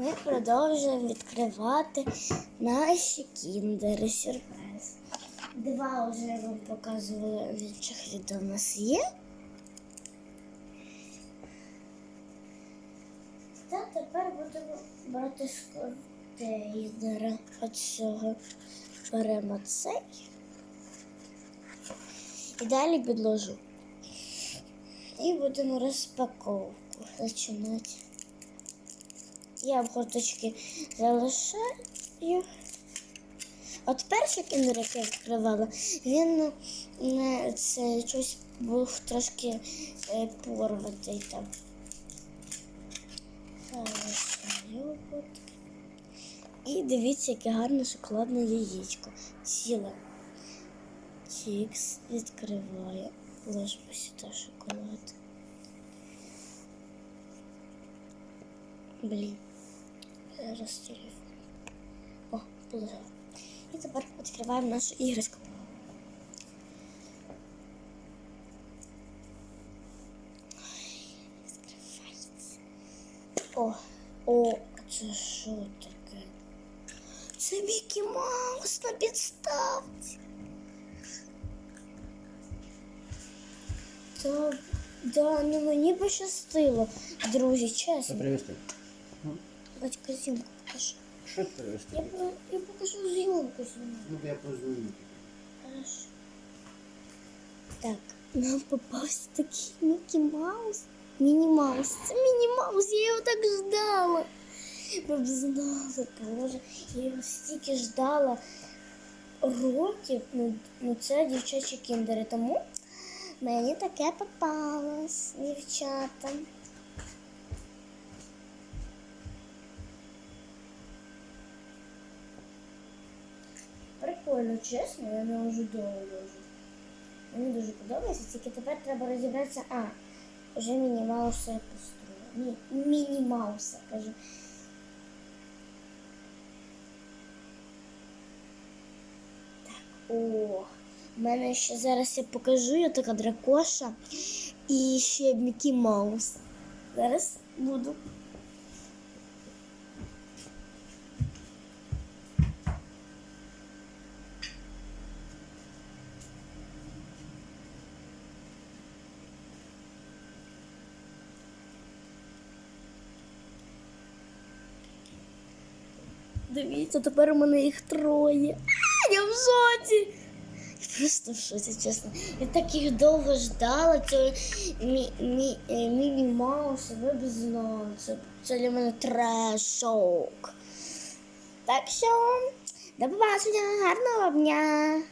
ми продовжуємо відкривати наші кіндери сюрприз. Два вже вам показувала в інших відео у нас є. Та тепер будемо брати з контейнера. Цього беремо цей. І далі підложу. І будемо розпаковку починати. Я обгорточки залишаю. От перший кіндер, який я відкривала, він не, це щось був трошки е, порватий там. І дивіться, яке гарне шоколадне яєчко. Ціле. Чікс відкриває. Ложимо сюди шоколад. Блін. Телефон. О, положила. І тепер відкриваємо нашу іграшку. О, о, це що таке? Це Мікі Маус на підставці. Та, да, ну мені пощастило, друзі, чесно. привезти? Батько зйомку покажи. Що привезти? Я, про- я покажу зйомку знімаю. Ну, я позвоню. Хорошо. Так, нам попався такий Мікі Маус. Міні Маус. Це Міні Маус, я його так ждала. Ви б знали, боже, я його стільки ждала років. Ну, ну це дівчачі кіндери, тому мені таке попалось, дівчата. Прикольно, чесно, я не ожидала дуже. Мені дуже подобається, тільки тепер треба розібратися. А, вже міні-мауса я построїла. Ні, міні-мауса, кажу. Так, о, в мене ще зараз я покажу, я така дракоша і ще Мікі Маус. Зараз буду. Дивіться, тепер у мене їх троє. А, я в шоці. Я просто в шоці, чесно. Я так їх довго ждала, цього мі, е, ви б знали. Це, це для мене трешок. Так що, до побачення, гарного дня.